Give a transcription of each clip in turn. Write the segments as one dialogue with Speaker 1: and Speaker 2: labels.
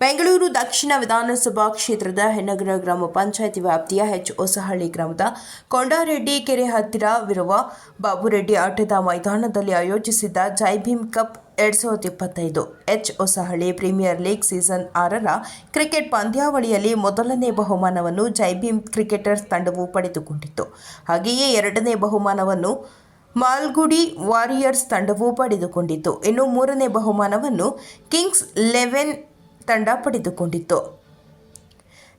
Speaker 1: ಬೆಂಗಳೂರು ದಕ್ಷಿಣ ವಿಧಾನಸಭಾ ಕ್ಷೇತ್ರದ ಹೆನ್ನಗರ ಗ್ರಾಮ ಪಂಚಾಯತಿ ವ್ಯಾಪ್ತಿಯ ಎಚ್ ಹೊಸಹಳ್ಳಿ ಗ್ರಾಮದ ಕೊಂಡಾರೆಡ್ಡಿ ಕೆರೆ ಹತ್ತಿರವಿರುವ ಬಾಬುರೆಡ್ಡಿ ಆಟದ ಮೈದಾನದಲ್ಲಿ ಆಯೋಜಿಸಿದ್ದ ಜೈ ಭೀಮ್ ಕಪ್ ಎರಡ್ ಸಾವಿರದ ಇಪ್ಪತ್ತೈದು H Hosahalli Premier League season ಆರರ ಕ್ರಿಕೆಟ್ ಪಂದ್ಯಾವಳಿಯಲ್ಲಿ ಮೊದಲನೇ ಬಹುಮಾನವನ್ನು ಜೈ ಭೀಮ್ ಕ್ರಿಕೆಟರ್ಸ್ ತಂಡವು ಪಡೆದುಕೊಂಡಿತ್ತು. ಹಾಗೆಯೇ ಎರಡನೇ ಬಹುಮಾನವನ್ನು ಮಾಲ್ಗುಡಿ ವಾರಿಯರ್ಸ್ ತಂಡವು ಪಡೆದುಕೊಂಡಿತ್ತು. ಇನ್ನು ಮೂರನೇ ಬಹುಮಾನವನ್ನು ಕಿಂಗ್ಸ್ ಲೆವೆನ್ ತಂಡ ಪಡೆದುಕೊಂಡಿತ್ತು.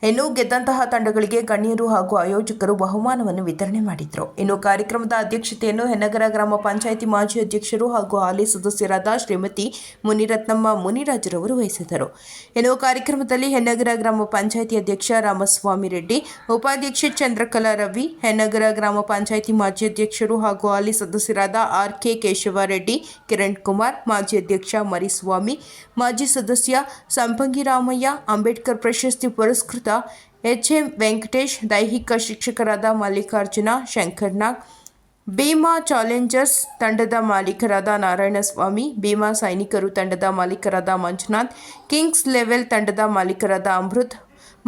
Speaker 1: ಇನ್ನು ಗೆದ್ದಂತಹ ತಂಡಗಳಿಗೆ ಗಣ್ಯರು ಹಾಗೂ ಆಯೋಜಕರು ಬಹುಮಾನವನ್ನು ವಿತರಣೆ ಮಾಡಿದರು. ಇನ್ನು ಕಾರ್ಯಕ್ರಮದ ಅಧ್ಯಕ್ಷತೆಯನ್ನು ಹೆನ್ನಗರ ಗ್ರಾಮ ಪಂಚಾಯಿತಿ ಮಾಜಿ ಅಧ್ಯಕ್ಷರು ಹಾಗೂ ಹಾಲಿ ಸದಸ್ಯರಾದ ಶ್ರೀಮತಿ ಮುನಿರತ್ನಮ್ಮ ಮುನಿರಾಜರವರು ವಹಿಸಿದರು ಇನ್ನು ಕಾರ್ಯಕ್ರಮದಲ್ಲಿ ಹೆನ್ನಗರ ಗ್ರಾಮ ಪಂಚಾಯಿತಿ ಅಧ್ಯಕ್ಷ ರಾಮಸ್ವಾಮಿ ರೆಡ್ಡಿ, ಉಪಾಧ್ಯಕ್ಷೆ ಚಂದ್ರಕಲಾ ರವಿ ಹೆನ್ನಗರ ಗ್ರಾಮ ಪಂಚಾಯಿತಿ ಮಾಜಿ ಅಧ್ಯಕ್ಷರು ಹಾಗೂ ಹಾಲಿ ಸದಸ್ಯರಾದ ಆರ್ ಕೆ ಕೇಶವ ರೆಡ್ಡಿ, ಕಿರಣ್ ಕುಮಾರ್, ಮಾಜಿ ಅಧ್ಯಕ್ಷ ಮರಿಸ್ವಾಮಿ, ಮಾಜಿ ಸದಸ್ಯ ಸಂಪಂಗಿರಾಮಯ್ಯ ಅಂಬೇಡ್ಕರ್ ಪ್ರಶಸ್ತಿ ಪುರಸ್ಕೃತ ಎಚ್ ಎಂ ವೆಂಕಟೇಶ್, ದೈಹಿಕ ಶಿಕ್ಷಕರಾದ ಮಲ್ಲಿಕಾರ್ಜುನ ಶಂಕರ್ನಾಗ್, ಭೀಮಾ ಚಾಲೆಂಜರ್ಸ್ ತಂಡದ ಮಾಲೀಕರಾದ ನಾರಾಯಣಸ್ವಾಮಿ, ಭೀಮಾ ಸೈನಿಕರು ತಂಡದ ಮಾಲೀಕರಾದ ಮಂಜುನಾಥ್, ಕಿಂಗ್ಸ್ ಲೆವೆಲ್ ತಂಡದ ಮಾಲೀಕರಾದ ಅಮೃತ್,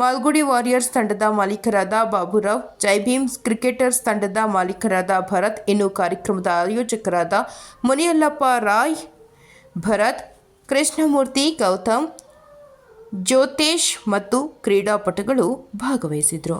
Speaker 1: ಮಾಲ್ಗುಡಿ ವಾರಿಯರ್ಸ್ ತಂಡದ ಮಾಲೀಕರಾದ ಬಾಬುರಾವ್, ಜೈ ಭೀಮ್ಸ್ ಕ್ರಿಕೆಟರ್ಸ್ ತಂಡದ ಮಾಲೀಕರಾದ ಭರತ್, ಇನ್ನು ಕಾರ್ಯಕ್ರಮದ ಆಯೋಜಕರಾದ ಮುನಿಯಲ್ಲಪ್ಪ ರಾಯ್, ಭರತ್, ಕೃಷ್ಣಮೂರ್ತಿ ಗೌತಮ್ ಜ್ಯೋತೇಶ್ ಮತ್ತು ಕ್ರೀಡಾಪಟುಗಳು ಭಾಗವಹಿಸಿದರು.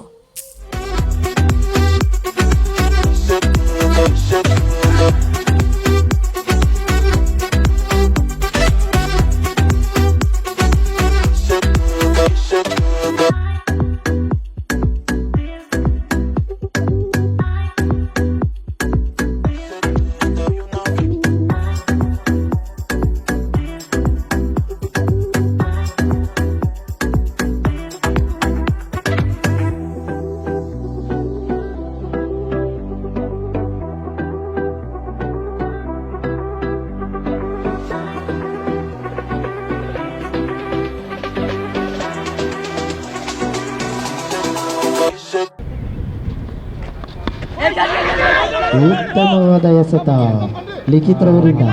Speaker 2: ಉತ್ತಮವಾದ ಲಿಖಿತರವರಿಂದ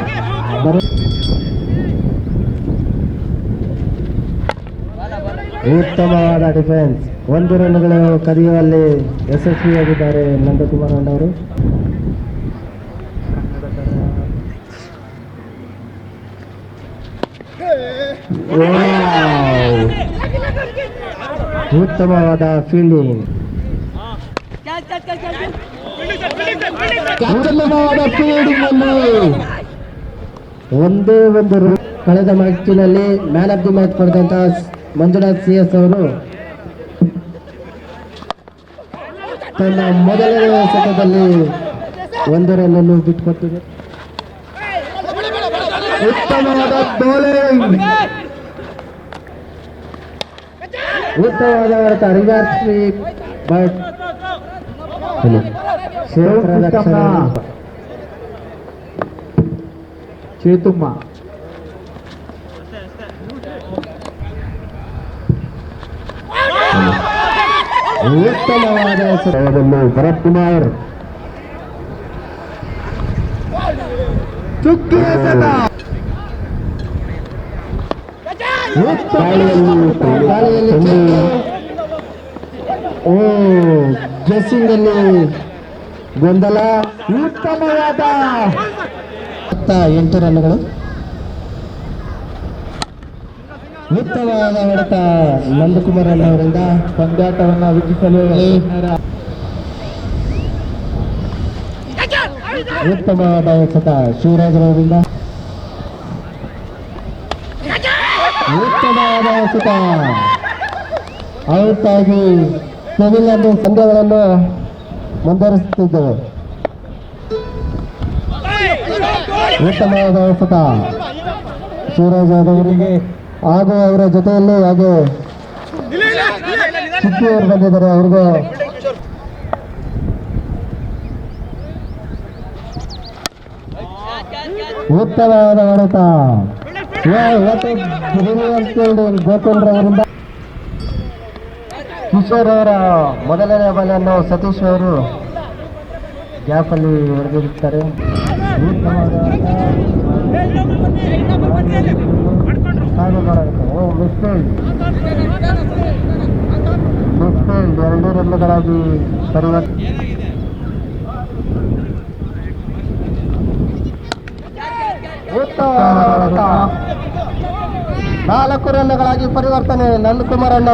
Speaker 2: ಉತ್ತಮವಾದ ಡಿಫೆನ್ಸ್ ಒಂದು ರನ್ಗಳು ಕದಿಯುವಲ್ಲಿ ಯಶಸ್ವಿಯಾಗಿದ್ದಾರೆ ನಂದಕುಮಾರ್ ಅಣ್ಣವರು! ಉತ್ತಮವಾದ ಫೀಲ್ಡಿಂಗ್ ಅನ್ನು ಒಂದೇ ಒಂದು ಕಳೆದ ಮ್ಯಾಚಿನಲ್ಲಿ ಮ್ಯಾನ್ ಆಫ್ ದಿ ಮ್ಯಾಚ್ ಪಡೆದಂತಹ ಮಂಜುನಾಥ್ ಸಿ ಎಸ್ ಅವರು. ತನ್ನ ಮೊದಲನೇ ಸತದಲ್ಲಿ ಒಂದು ರನ್ನನ್ನು ಬಿಟ್ಟುಕೊಟ್ಟಿದೆ ಉತ್ತಮವಾದ ಬೌಲಿಂಗ್ ಉತ್ತಮವಾದ ಸ್ವೀಪ್ ಬಟ್ ಕ್ಷೇತ್ರದ ಕ್ಷಣ-
Speaker 3: ಚೇತುಮ್ಮ
Speaker 2: ಉತ್ತಮವಾದ ಸಮಯದಲ್ಲಿ ಭರತ್ ಕುಮಾರ್
Speaker 3: ಚುಕ್ಕಿ ಎಸೆತ
Speaker 2: ಗಾಳಿಯಲ್ಲಿ ಗಾಳಿಯಲ್ಲಿ ಚೆಂಡು. ಓ ಗೆಸ್ಸಿಂಗ್ ಅಲ್ಲಿ ಗೊಂದಲ,
Speaker 3: ಉತ್ತಮವಾದ
Speaker 2: ಎಂಟು ರನ್ಗಳು ಉತ್ತಮವಾದ ಹೊಡೆತ ನಂದಕುಮಾರ್ ಅವರಿಂದ
Speaker 3: ಪಂದ್ಯಾಟವನ್ನು ವೀಕ್ಷಿಸಲು
Speaker 2: ಉತ್ತಮವಾದ ಎಸೆತ ಶಿವರಾಜರವರಿಂದ ಉತ್ತಮವಾದ ಎಸೆತ ಔಟ್ ಆಗಿ ಕೆವಿಲ್ ಪಂದ್ಯಗಳನ್ನು ಮುಂದುವರಿಸುತ್ತಿದ್ದೇವೆ. ಉತ್ತಮವಾದ ಎಸೆತ ಶಿವರಾಜ್ ಅವರಿಗೆ ಹಾಗೂ ಅವರ ಜೊತೆಯಲ್ಲಿ ಹಾಗೆ ಸಿಕ್ಕಿಯವರು ಬಂದಿದ್ದಾರೆ ಅವ್ರಿಗೂ ಉತ್ತಮವಾದ ಹೊಡೆತ. ಇವತ್ತು ಅವರಿಂದ ಕಿಶೋರ್ ಅವರ ಮೊದಲನೇ ಬಾಲನ್ನು ಸತೀಶ್ ಅವರು ಗ್ಯಾಪಲ್ಲಿ ಹೊಡೆದಿರುತ್ತಾರೆ. ಮಿಸ್ಫೀಲ್ಡ್ ಎರಡು ರನ್ನುಗಳಾಗಿ ಪರಿವರ್ತನೆ ನಾಲ್ಕು ರನ್ಗಳಾಗಿ ಪರಿವರ್ತನೆ. ನಂದಕುಮಾರ್ ಅಣ್ಣ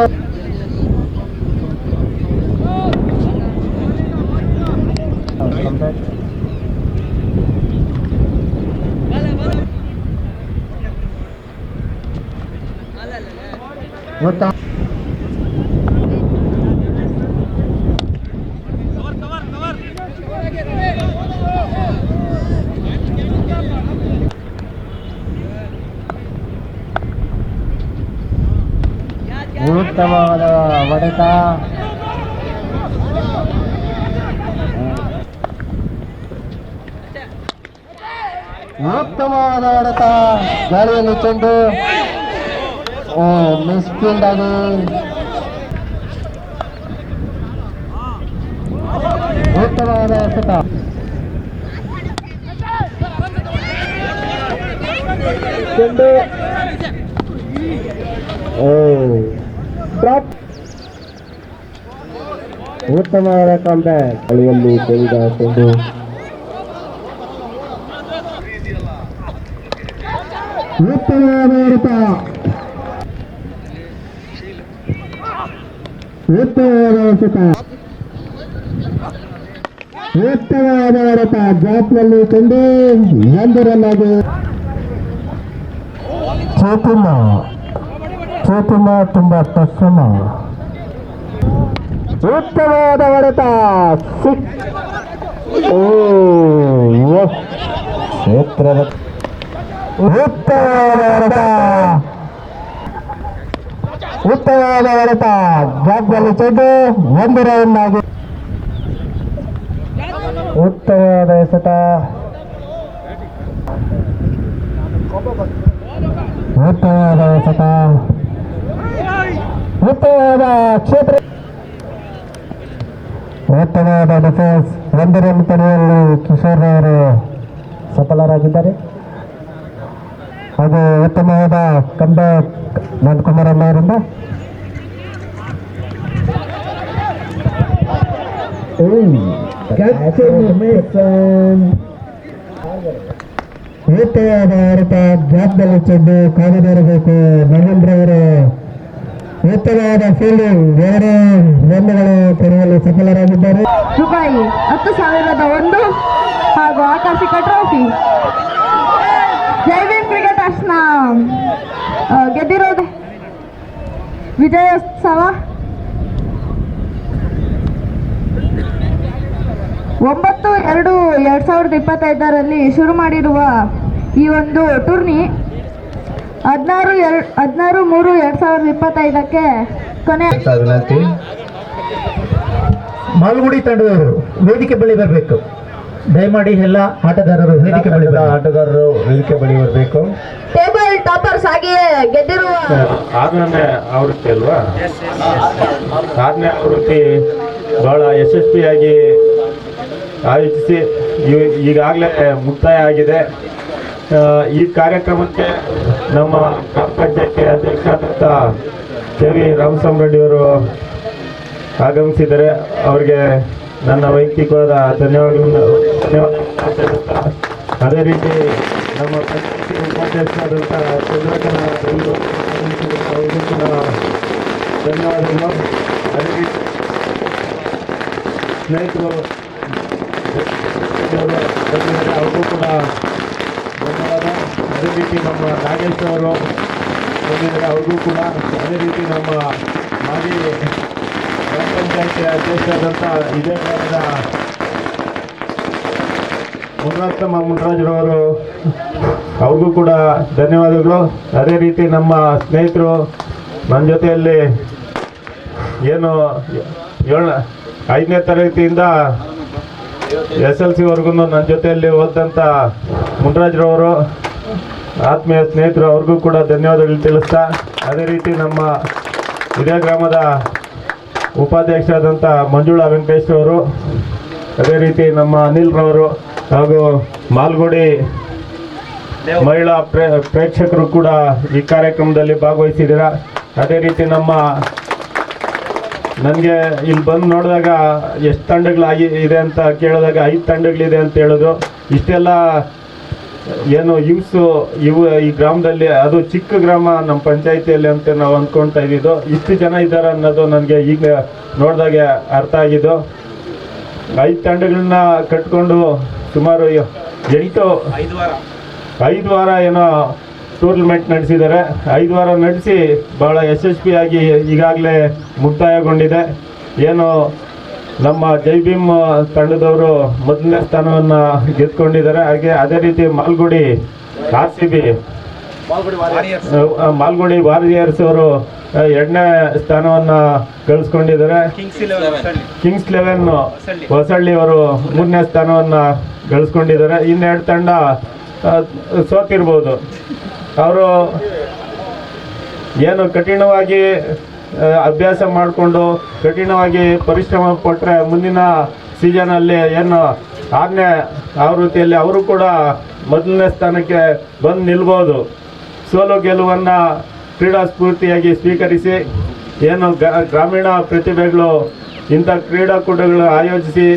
Speaker 2: ಉತ್ತಮ ಉತ್ತಮವಾದ ಹೊಡೆತ. ಉತ್ತಮವಾದ ಹೊಡೆತ. ಗಾಳಿಯಲ್ಲಿ ಚೆಂಡು. ಓ ಮಿಸ್ಫೀಲ್ಡ್ ಆಗಿ ಉತ್ತಮವಾದ ಎಸೆತ ಚೆಂಡು ಓ ಡ್ರಾಪ್ ಉತ್ತಮವಾದ ಕಾಂಬ್ಯಾಕ್ ಗಾಳಿಯಲ್ಲಿ ತೆಗೆದ ಚೆಂಡು ಉತ್ತಮವಾದ ಉತ್ತಮವಾದ ಎಸೆತ ಉತ್ತಮವಾದ ಹೊಡೆತ ಜಾತ್ನಲ್ಲಿ ಚೆಂಡು ಒಂದು ರನ್ ಆಗಿ ಚೇತನ ಚೇತನ ತುಂಬಾ ತಕ್ಷಣ ಉತ್ತಮವಾದ ಹೊಡೆತ ಸಿಕ್ ಓ ಎಸ್. ಕ್ಷೇತ್ರದ ಉತ್ತಮವಾದ ಹೊಡೆತ ಉತ್ತಮವಾದ ಹೊರತ ಜಾಗದಲ್ಲಿ ಚೆಂಡು ಒಂದು ರನ್ ಆಗಿ. ಉತ್ತಮವಾದ ಎಸೆತ. ಉತ್ತಮವಾದ ಎಸೆತ. ಉತ್ತಮವಾದ ಕ್ಷೇತ್ರ. ಉತ್ತಮವಾದ ಡಿಫೆನ್ಸ್ ಒಂದು ರನ್ ಪಡೆಯಲು ಕಿಶೋರ್ ಅವರು ಸಫಲರಾಗಿದ್ದಾರೆ. ಹಾಗೂ ಉತ್ತಮವಾದ ಕಂಬ್ಯಾಕ್ ನಂದಕುಮಾರ್ ಅವರಿಂದ? ಏಕೆಯಾದ ಆರೋಪ ಜಾಬ್ದಲ್ಲಿ ಚೆಂಡು ಕಾಗದಿರಬೇಕು. ಮಹೇಂದ್ರ ಅವರು ಉತ್ತಮವಾದ ಫೀಲ್ಡಿಂಗ್ ಎರಡು ರನ್ನುಗಳು ಪಡೆಯಲು ಸಫಲರಾಗಿದ್ದಾರೆ.
Speaker 4: ರೂಪಾಯಿ ಹತ್ತು ಸಾವಿರದ ಒಂದು ಹಾಗೂ ಆಕರ್ಷಕ ಟ್ರೋಫಿ ಜೈವಿನ್ ವಿಜಯೋತ್ಸವ? ಒಂಬತ್ತು ಎರಡು ಎರಡು ಸಾವಿರದ ಇಪ್ಪತ್ತೈದರಲ್ಲಿ ಶುರು ಮಾಡಿರುವ ಈ ಒಂದು ಟೂರ್ನಿ ಹದಿನಾರು ಎರಡು ಹದಿನಾರು ಮೂರು ಎರಡು ಸಾವಿರದ ಇಪ್ಪತ್ತೈದಕ್ಕೆ ಕೊನೆ
Speaker 3: ಮಾಲ್ಗುಡಿ ತಂಡದವರು ವೇದಿಕೆ ಬಳಿ ಬರಬೇಕು. ದಯಮಾಡಿ ಎಲ್ಲ ಆಟಗಾರರು ವೇದಿಕೆ ಬಳಿ ಆಟಗಾರರು ವೇದಿಕೆ ಬಳಿ ಬರಬೇಕು.
Speaker 4: ಟೇಬಲ್ ಟಾಪರ್ಸ್ ಆಗಿ ಗೆದ್ದಿರುವ
Speaker 5: ಆವೃತ್ತಿ ಅಲ್ವಾ? ಆರನೇ ಆವೃತ್ತಿ ಬಹಳ ಯಶಸ್ವಿಯಾಗಿ ಆಯೋಜಿಸಿ ಈಗಾಗಲೇ ಮುಕ್ತಾಯ ಆಗಿದೆ. ಈ ಕಾರ್ಯಕ್ರಮಕ್ಕೆ ನಮ್ಮ ಗ್ರಾಮ ಅಧ್ಯಕ್ಷರಾದಂಥ ಕೆ ವಿ ರಾಮಸ್ವಾಮಿರೆಡ್ಡಿಯವರು ಆಗಮಿಸಿದ್ದಾರೆ ಅವರಿಗೆ ನನ್ನ ವೈಯಕ್ತಿಕವಾದ ಧನ್ಯವಾದಗಳನ್ನು ಧನ್ಯವಾದ ಅದೇ ರೀತಿ ನಮ್ಮ ಪಂಚಾಯತಿ ಉಪಾಧ್ಯಕ್ಷರಾದಂಥ ಚಂದ್ರಕನ ಅವರು ಅವ್ರಿಗೂ ಕೂಡ ಧನ್ಯವಾದಗಳು. ಅದೇ ಸ್ನೇಹಿತರು ಅವ್ರಿಗೂ ಕೂಡ ಧನ್ಯವಾದ ಅದೇ ರೀತಿ ನಮ್ಮ ನಾಗೇಶ್ ಅವರು ಬಂದಿದ್ದಾರೆ ಅವ್ರಿಗೂ ಕೂಡ ಅದೇ ರೀತಿ ನಮ್ಮ ಮಾಜಿ ಗ್ರಾಮ ಪಂಚಾಯತಿ ಅಧ್ಯಕ್ಷರಾದಂಥ ಇದೇ ಕಾಲದ ಮುನರತ್ನಮ್ಮ ಮುನ್ರಾಜ್ರವರು ಅವ್ರಿಗೂ ಕೂಡ ಧನ್ಯವಾದಗಳು. ಅದೇ ರೀತಿ ನಮ್ಮ ಸ್ನೇಹಿತರು ನನ್ನ ಜೊತೆಯಲ್ಲಿ ಏನು ಏಳ ಐದನೇ ತರಗತಿಯಿಂದ ಎಸ್ ಎಲ್ ಸಿವರೆಗೂ ನನ್ನ ಜೊತೆಯಲ್ಲಿ ಓದಂಥ ಮುನರಾಜ್ರವರು ಆತ್ಮೀಯ ಸ್ನೇಹಿತರು, ಅವ್ರಿಗೂ ಕೂಡ ಧನ್ಯವಾದಗಳು ತಿಳಿಸ್ತಾ, ಅದೇ ರೀತಿ ನಮ್ಮ ಇದೇ ಗ್ರಾಮದ ಉಪಾಧ್ಯಕ್ಷರಾದಂಥ ಮಂಜುಳಾ ವೆಂಕಟೇಶ್ ಅವರು ಅದೇ ರೀತಿ ನಮ್ಮ ಅನಿಲ್ ರವರು ಹಾಗೂ ಮಾಲ್ಗುಡಿ ಮಹಿಳಾ ಪ್ರೇ, ಪ್ರೇಕ್ಷಕರು ಕೂಡ ಈ ಕಾರ್ಯಕ್ರಮದಲ್ಲಿ ಭಾಗವಹಿಸಿದ್ದೀರಾ? ಅದೇ ರೀತಿ ನಮ್ಮ ನನಗೆ ಇಲ್ಲಿ ಬಂದು ನೋಡಿದಾಗ ಎಷ್ಟು ತಂಡಗಳಾಗಿ ಇದೆ ಅಂತ ಕೇಳಿದಾಗ ಐದು ತಂಡಗಳಿದೆ ಅಂತ ಹೇಳಿದ್ರು. ಇಷ್ಟೆಲ್ಲ ಏನು ಯೂಸು ಇವು ಈ ಗ್ರಾಮದಲ್ಲಿ, ಅದು ಚಿಕ್ಕ ಗ್ರಾಮ ನಮ್ಮ ಪಂಚಾಯಿತಿಯಲ್ಲಿ ಅಂತ ನಾವು ಅಂದ್ಕೊಳ್ತಾ ಇದ್ದಿದ್ದು. ಇಷ್ಟು ಜನ ಇದ್ದಾರೆ ಅನ್ನೋದು ನನಗೆ ಈಗ ನೋಡಿದಾಗೆ ಅರ್ಥ ಆಗಿದ್ದು. ಐದು ತಂಡಗಳನ್ನ ಕಟ್ಕೊಂಡು ಸುಮಾರು ಎಂಟು ಐದು ವಾರ. ಐದು ವಾರ ಏನೋ ಟೂರ್ನಮೆಂಟ್ ನಡೆಸಿದ್ದಾರೆ. ಐದು ವಾರ ನಡೆಸಿ ಭಾಳ ಯಶಸ್ವಿಯಾಗಿ ಈಗಾಗಲೇ ಮುಕ್ತಾಯಗೊಂಡಿದೆ. ಏನು ನಮ್ಮ ಜೈ ಭೀಮ್ ತಂಡದವರು ಮೊದಲನೇ ಸ್ಥಾನವನ್ನು ಗೆದ್ದುಕೊಂಡಿದ್ದಾರೆ ಹಾಗೆ ಅದೇ ರೀತಿ Malgudi R C B Malgudi Warriors ಅವರು ಎರಡನೇ ಸ್ಥಾನವನ್ನು ಗಳಿಸ್ಕೊಂಡಿದ್ದಾರೆ. Kings eleven Hosalli. ಅವರು ಮೂರನೇ ಸ್ಥಾನವನ್ನು ಗಳಿಸ್ಕೊಂಡಿದ್ದಾರೆ. ಇನ್ನೆರಡು ತಂಡ ಸೋತಿರ್ಬೋದು. ಅವರು ಏನು ಕಠಿಣವಾಗಿ ಅಭ್ಯಾಸ ಮಾಡಿಕೊಂಡು ಕಠಿಣವಾಗಿ ಪರಿಶ್ರಮ ಪಟ್ಟರೆ ಮುಂದಿನ ಸೀಸನಲ್ಲಿ ಏನು ಆರನೇ ಆವೃತ್ತಿಯಲ್ಲಿ ಅವರು ಕೂಡ ಮೊದಲನೇ ಸ್ಥಾನಕ್ಕೆ ಬಂದು ನಿಲ್ಬೋದು. ಸೋಲು ಗೆಲುವನ್ನು ಕ್ರೀಡಾ ಸ್ಫೂರ್ತಿಯಾಗಿ ಸ್ವೀಕರಿಸಿ ಏನು ಗ್ರಾಮೀಣ ಪ್ರತಿಭೆಗಳು, ಇಂಥ ಕ್ರೀಡಾಕೂಟಗಳು ಆಯೋಜಿಸಿ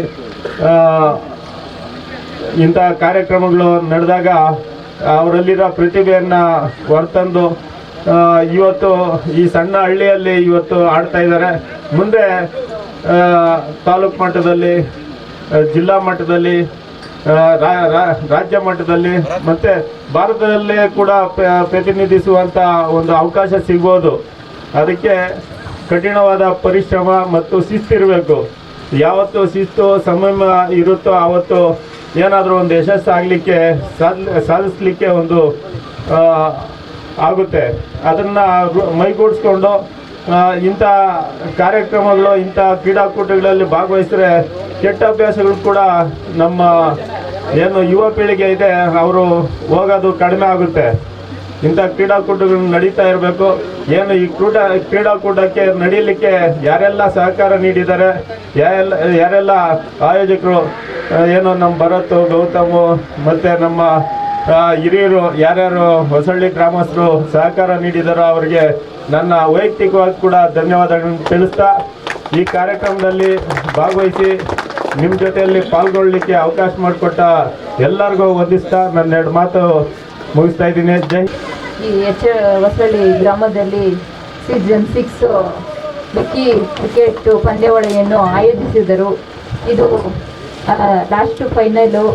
Speaker 5: ಇಂಥ ಕಾರ್ಯಕ್ರಮಗಳು ನಡೆದಾಗ ಅವರಲ್ಲಿರೋ ಪ್ರತಿಭೆಯನ್ನು ಹೊರತಂದು ಇವತ್ತು ಈ ಸಣ್ಣ ಹಳ್ಳಿಯಲ್ಲಿ ಇವತ್ತು ಆಡ್ತಾ ಇದ್ದಾರೆ. ಮುಂದೆ ತಾಲೂಕು ಮಟ್ಟದಲ್ಲಿ, ಜಿಲ್ಲಾ ಮಟ್ಟದಲ್ಲಿ ರಾಜ್ಯ ಮಟ್ಟದಲ್ಲಿ ಮತ್ತೆ ಭಾರತದಲ್ಲೇ ಕೂಡ ಪ್ರತಿನಿಧಿಸುವಂತ ಒಂದು ಅವಕಾಶ ಸಿಗ್ಬೋದು. ಅದಕ್ಕೆ ಕಠಿಣವಾದ ಪರಿಶ್ರಮ ಮತ್ತು ಶಿಸ್ತಿರಬೇಕು ಯಾವತ್ತು ಶಿಸ್ತು ಸಂಯಮ ಇರುತ್ತೋ ಆವತ್ತು ಏನಾದರೂ ಒಂದು ಯಶಸ್ಸು ಆಗಲಿಕ್ಕೆ ಸಾಧಿಸಲಿಕ್ಕೆ ಒಂದು ಆಗುತ್ತೆ. ಅದನ್ನು ಮೈಗೂಡಿಸ್ಕೊಂಡು ಇಂಥ ಕಾರ್ಯಕ್ರಮಗಳು, ಇಂಥ ಕ್ರೀಡಾಕೂಟಗಳಲ್ಲಿ ಭಾಗವಹಿಸಿದ್ರೆ ಕೆಟ್ಟ ಅಭ್ಯಾಸಗಳು ಕೂಡ ನಮ್ಮ ಏನು ಯುವ ಪೀಳಿಗೆ ಇದೆ, ಅವರು ಹೋಗೋದು ಕಡಿಮೆ ಆಗುತ್ತೆ. ಇಂಥ ಕ್ರೀಡಾಕೂಟಗಳು ನಡೀತಾ ಇರಬೇಕು. ಏನು ಈ ಕ್ರೀಡಾ, ಕ್ರೀಡಾಕೂಟಕ್ಕೆ ನಡೀಲಿಕ್ಕೆ ಯಾರೆಲ್ಲ ಸಹಕಾರ ನೀಡಿದ್ದಾರೆ, ಯಾರೆಲ್ಲ ಯಾರೆಲ್ಲ ಆಯೋಜಕರು ಏನು ನಮ್ಮ ಭರತ್, ಗೌತಮ್, ಮತ್ತು ನಮ್ಮ ಹಿರಿಯರು, ಯಾರ್ಯಾರು ಹೊಸಳ್ಳಿ ಗ್ರಾಮಸ್ಥರು ಸಹಕಾರ ನೀಡಿದಾರೋ ಅವರಿಗೆ ನನ್ನ ವೈಯಕ್ತಿಕವಾಗಿ ಕೂಡ ಧನ್ಯವಾದಗಳನ್ನು ತಿಳಿಸ್ತಾ ಈ ಕಾರ್ಯಕ್ರಮದಲ್ಲಿ ಭಾಗವಹಿಸಿ ನಿಮ್ಮ ಜೊತೆಯಲ್ಲಿ ಪಾಲ್ಗೊಳ್ಳಲಿಕ್ಕೆ ಅವಕಾಶ ಮಾಡಿಕೊಟ್ಟ ಎಲ್ಲರಿಗೂ ವಂದಿಸ್ತಾ ನನ್ನ ಎರಡು ಮಾತು ಮುಗಿಸ್ತಾ ಇದ್ದೀನಿ. ಜೈ
Speaker 6: ಈ ಎಚ್ ಹೊಸಳ್ಳಿ ಗ್ರಾಮದಲ್ಲಿ ಸೀಸನ್ ಸಿಕ್ಸ್ ಬಿಕ್ಕಿ ಕ್ರಿಕೆಟ್ ಪಂದ್ಯಾವಳಿಯನ್ನು ಆಯೋಜಿಸಿದರು. ಇದು ಲಾಸ್ಟ್ ಫೈನಲು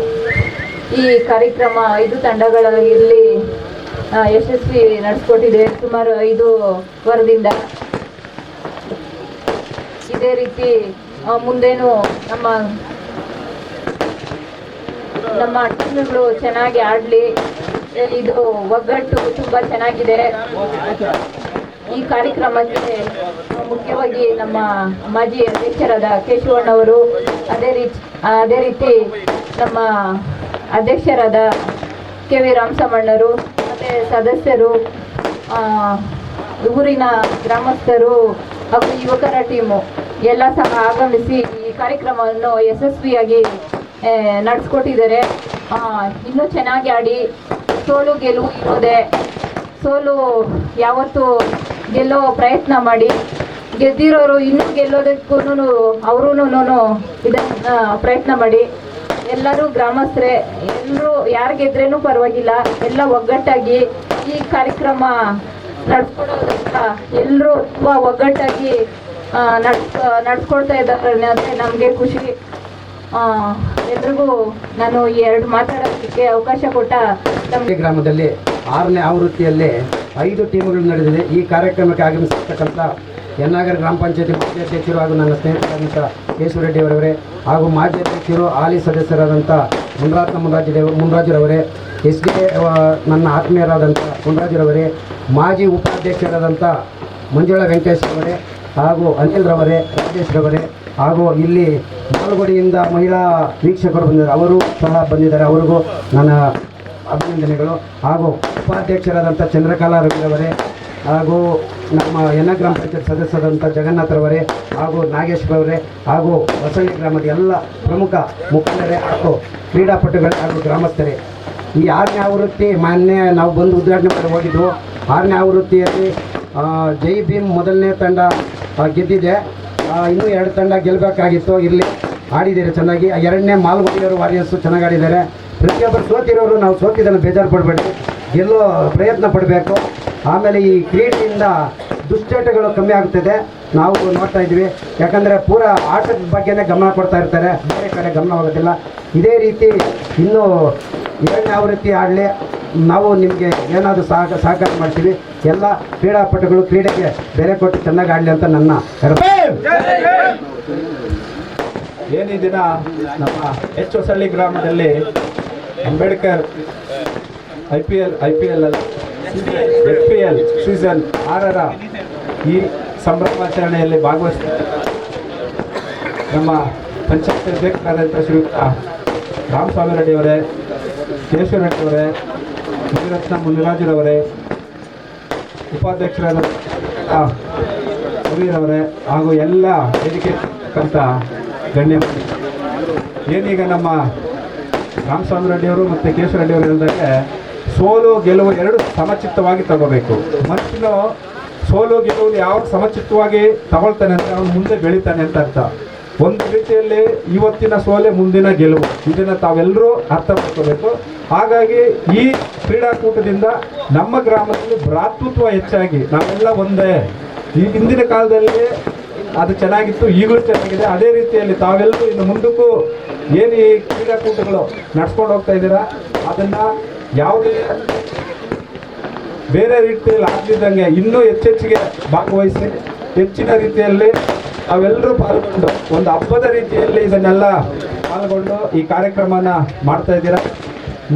Speaker 6: ಈ ಕಾರ್ಯಕ್ರಮ ಐದು ತಂಡಗಳಲ್ಲಿ ಯಶಸ್ವಿ ನಡೆಸ್ಕೊಟ್ಟಿದೆ. ಸುಮಾರು ಐದು ವಾರದಿಂದ. ಇದೇ ರೀತಿ ಮುಂದೇನು ನಮ್ಮ ನಮ್ಮ ಟೀಮ್ಗಳು ಚೆನ್ನಾಗಿ ಆಡಲಿ. ಇದು ಒಗ್ಗಟ್ಟು ತುಂಬ ಚೆನ್ನಾಗಿದೆ. ಈ ಕಾರ್ಯಕ್ರಮಕ್ಕೆ ಮುಖ್ಯವಾಗಿ ನಮ್ಮ ಮಾಜಿ ಅಧ್ಯಕ್ಷರಾದ ಕೇಶವಣ್ಣವರು, ಅದೇ ರೀತಿ ಅದೇ ರೀತಿ ನಮ್ಮ ಅಧ್ಯಕ್ಷರಾದ ಕೆ ವಿ ರಾಮಸಮಣ್ಣರು, ಮತ್ತು ಸದಸ್ಯರು ಊರಿನ ಗ್ರಾಮಸ್ಥರು ಹಾಗೂ ಯುವಕರ ಟೀಮು. ಎಲ್ಲ ಸಹ ಆಗಮಿಸಿ ಈ ಕಾರ್ಯಕ್ರಮವನ್ನು ಯಶಸ್ವಿಯಾಗಿ ನಡೆಸ್ಕೊಟ್ಟಿದ್ದಾರೆ. ಇನ್ನೂ ಚೆನ್ನಾಗಿ ಆಡಿ, ಸೋಲು ಗೆಲುವು ಇರೋದೆ. ಸೋಲು ಯಾವತ್ತು ಗೆಲ್ಲೋ ಪ್ರಯತ್ನ ಮಾಡಿ, ಗೆದ್ದಿರೋರು ಇನ್ನೂ ಗೆಲ್ಲೋದಕ್ಕೂ ಅವರೂನು ಇದನ್ನ ಪ್ರಯತ್ನ ಮಾಡಿ. ಎಲ್ಲರೂ ಗ್ರಾಮಸ್ಥರೇ, ಎಲ್ಲರೂ ಯಾರು ಗೆದ್ರೇನು ಪರವಾಗಿಲ್ಲ. ಎಲ್ಲ ಒಗ್ಗಟ್ಟಾಗಿ ಈ ಕಾರ್ಯಕ್ರಮ ನಡ್ಸ್ಕೊಡೋದಕ್ಕ ಎಲ್ಲರೂ ತುಂಬ ಒಗ್ಗಟ್ಟಾಗಿ ಆ, ನಡ್ಸ್ ನಡ್ಸ್ಕೊಳ್ತಾ ಇದ್ದಾರೆ ಅಂದರೆ ನಮಗೆ ಖುಷಿ. ಎಲ್ರಿಗೂ ನಾನು ಈ ಎರಡು ಮಾತಾಡೋದಕ್ಕೆ ಅವಕಾಶ ಕೊಟ್ಟ ನಮ್ಮ
Speaker 2: ಗ್ರಾಮದಲ್ಲಿ ಆರನೇ ಆವೃತ್ತಿಯಲ್ಲಿ ಐದು ಟೀಮ್ಗಳು ನಡೆದಿದೆ. ಈ ಕಾರ್ಯಕ್ರಮಕ್ಕೆ ಆಗಮಿಸಿರ್ತಕ್ಕಂಥ ಯನ್ನಾಗರ ಗ್ರಾಮ ಪಂಚಾಯತಿ ಮಾಜಿ ಅಧ್ಯಕ್ಷರು ಹಾಗೂ ನನ್ನ ಸ್ನೇಹಿತರಾದಂಥ ಕೇಶವರೆಡ್ಡಿ ಅವರವರೇ ಹಾಗೂ ಮಾಜಿ ಅಧ್ಯಕ್ಷರು ಹಾಲಿ ಸದಸ್ಯರಾದಂಥ ಮುನ್ರಾತ್ನ ಮುನ್ರಾಜ್ ಮುನ್ರಾಜರವರೇ ಎಸ್ ಡಿ ನನ್ನ ಆತ್ಮೀಯರಾದಂಥ ಮುನ್ರಾಜರವರೇ ಮಾಜಿ ಉಪಾಧ್ಯಕ್ಷರಾದಂಥ ಮಂಜುಳಾ ವೆಂಕಟೇಶ್ ಅವರೇ ಹಾಗೂ ಅನಿಲ್ ರವರೇ, ರಾಜೇಶ್ ರವರೇ ಹಾಗೂ ಇಲ್ಲಿ ಮಾಲ್ಗುಡಿಯಿಂದ ಮಹಿಳಾ ವೀಕ್ಷಕರು ಬಂದಿದ್ದಾರೆ. ಅವರು ಸಹ ಬಂದಿದ್ದಾರೆ. ಅವರಿಗೂ ನನ್ನ ಅಭಿನಂದನೆಗಳು. ಹಾಗೂ ಉಪಾಧ್ಯಕ್ಷರಾದಂಥ ಚಂದ್ರಕಲಾ ರವಿರವರೇ ಹಾಗೂ ನಮ್ಮ ಎನ್ನ ಗ್ರಾಮ ಪಂಚಾಯತ್ ಸದಸ್ಯರಾದಂಥ ಜಗನ್ನಾಥರವರೇ ಹಾಗೂ ನಾಗೇಶ್ವರವರೇ ಹಾಗೂ ಹೊಸಳ್ಳಿ ಗ್ರಾಮದ ಎಲ್ಲ ಪ್ರಮುಖ ಮುಖಂಡರೇ ಹಾಗೂ ಕ್ರೀಡಾಪಟುಗಳೇ ಹಾಗೂ ಗ್ರಾಮಸ್ಥರೇ.
Speaker 7: ಈ ಆರನೇ ಆವೃತ್ತಿ ಮಾನ್ಯ ನಾವು ಬಂದು ಉದ್ಘಾಟನೆ ಮಾಡಿ ಹೋಗಿದ್ವು. ಆರನೇ ಆವೃತ್ತಿಯಲ್ಲಿ ಜೈ ಭೀಮ್ ಮೊದಲನೇ ತಂಡ ಗೆದ್ದಿದೆ. ಇನ್ನೂ ಎರಡು ತಂಡ ಗೆಲ್ಲಬೇಕಾಗಿತ್ತು ಇರಲಿ, ಆಡಿದ್ದೀರಿ ಚೆನ್ನಾಗಿ. ಎರಡನೇ ಮಾಲ್ಗುಡಿಯವರು ವಾರಿಯರ್ಸು ಚೆನ್ನಾಗಿ ಆಡಿದ್ದಾರೆ ಪ್ರತಿಯೊಬ್ಬರು ಸೋತಿರೋರು ನಾವು ಸೋತಿದ್ದನ್ನು ಬೇಜಾರು ಪಡಬೇಡಿ ಗೆಲ್ಲೋ ಪ್ರಯತ್ನ ಪಡಬೇಕು. ಆಮೇಲೆ ಈ ಕ್ರೀಡೆಯಿಂದ ದುಶ್ಚಟಗಳು ಕಮ್ಮಿ ಆಗ್ತದೆ. ನಾವು ನೋಡ್ತಾ ಇದ್ವಿ ಯಾಕಂದರೆ ಪೂರಾ ಆಟದ ಬಗ್ಗೆನೇ ಗಮನ ಕೊಡ್ತಾ ಇರ್ತಾರೆ. ಬೇರೆ ಕಡೆ ಗಮನ ಹೋಗೋದಿಲ್ಲ. ಇದೇ ರೀತಿ ಇನ್ನೂ ಎರಡನೇ ಆವೃತ್ತಿ ಆಡಲಿ ನಾವು ನಿಮಗೆ ಏನಾದರೂ ಸಹಕ ಸಹಕಾರ ಮಾಡ್ತೀವಿ. ಎಲ್ಲ ಕ್ರೀಡಾಪಟುಗಳು ಕ್ರೀಡೆಗೆ ಬೆಲೆ ಕೊಟ್ಟು ಚೆನ್ನಾಗಿ ಆಡಲಿ ಅಂತ ನನ್ನ
Speaker 8: ಏನು ದಿನ ನಮ್ಮ ಎಚ್ ಹೊಸಳ್ಳಿ ಗ್ರಾಮದಲ್ಲಿ Ambedkar I P L I P L, F P L season ಆರರ ಈ ಸಂಭ್ರಮಾಚರಣೆಯಲ್ಲಿ ಭಾಗವಹಿಸಿದ ನಮ್ಮ ಪಂಚಾಯತ್ ಅಧ್ಯಕ್ಷರಾದಂಥ ಶ್ರೀಯುಕ್ತ ರಾಮಸ್ವಾಮಿ ರೆಡ್ಡಿಯವರೇ ಕೇಶವ ರೆಡ್ಡಿಯವರೇ ಮುನಿರತ್ನ ಮುನಿರಾಜರವರೇ ಉಪಾಧ್ಯಕ್ಷರಾದ ಆ, ಹಾಗೂ ಎಲ್ಲ ವೇದಿಕೆ ಇರ್ತಕ್ಕಂಥ ಗಣ್ಯ ಏನೀಗ ನಮ್ಮ ರಾಮಸ್ವಾಮಿ ರೆಡ್ಡಿಯವರು ಮತ್ತು ಕೇಶವ ರೆಡ್ಡಿಯವರು ಹೇಳಿದಾಗೆ ಸೋಲು ಗೆಲುವು ಎರಡು ಸಮಚಿತ್ತವಾಗಿ ತಗೋಬೇಕು. ಮನುಷ್ಯನು ಸೋಲು ಗೆಲುವು ಯಾವ ಸಮಚಿತ್ತವಾಗಿ ತಗೊಳ್ತಾನೆ ಅಂತ ಅವನು ಮುಂದೆ ಬೆಳಿತಾನೆ ಅಂತ ಅರ್ಥ. ಒಂದು ರೀತಿಯಲ್ಲಿ ಇವತ್ತಿನ ಸೋಲೆ ಮುಂದಿನ ಗೆಲುವು. ಇದನ್ನು ತಾವೆಲ್ಲರೂ ಅರ್ಥ ಮಾಡ್ಕೋಬೇಕು ಹಾಗಾಗಿ ಈ ಕ್ರೀಡಾಕೂಟದಿಂದ ನಮ್ಮ ಗ್ರಾಮದಲ್ಲಿ ಭ್ರಾತೃತ್ವ ಹೆಚ್ಚಾಗಿ ನಾವೆಲ್ಲ ಒಂದೇ. ಈ ಹಿಂದಿನ ಕಾಲದಲ್ಲಿ ಅದು ಚೆನ್ನಾಗಿತ್ತು, ಈಗಲೂ ಚೆನ್ನಾಗಿದೆ. ಅದೇ ರೀತಿಯಲ್ಲಿ ತಾವೆಲ್ಲರೂ ಇನ್ನು ಮುಂದಕ್ಕೂ ಏನು ಈ ಕ್ರೀಡಾಕೂಟಗಳು ನಡ್ಸ್ಕೊಂಡು ಹೋಗ್ತಾ ಇದ್ದೀರಾ, ಅದನ್ನು ಯಾವುದೇ ಬೇರೆ ರೀತಿಯಲ್ಲಿ ಆಗ್ತಿದ್ದಂಗೆ ಇನ್ನೂ ಹೆಚ್ಚೆಚ್ಚಿಗೆ ಭಾಗವಹಿಸಿ ಹೆಚ್ಚಿನ ರೀತಿಯಲ್ಲಿ ನಾವೆಲ್ಲರೂ ಪಾಲ್ಗೊಂಡು ಒಂದು ಹಬ್ಬದ ರೀತಿಯಲ್ಲಿ ಇದನ್ನೆಲ್ಲ ಪಾಲ್ಗೊಂಡು ಈ ಕಾರ್ಯಕ್ರಮನ ಮಾಡ್ತಾ ಇದ್ದೀರಾ?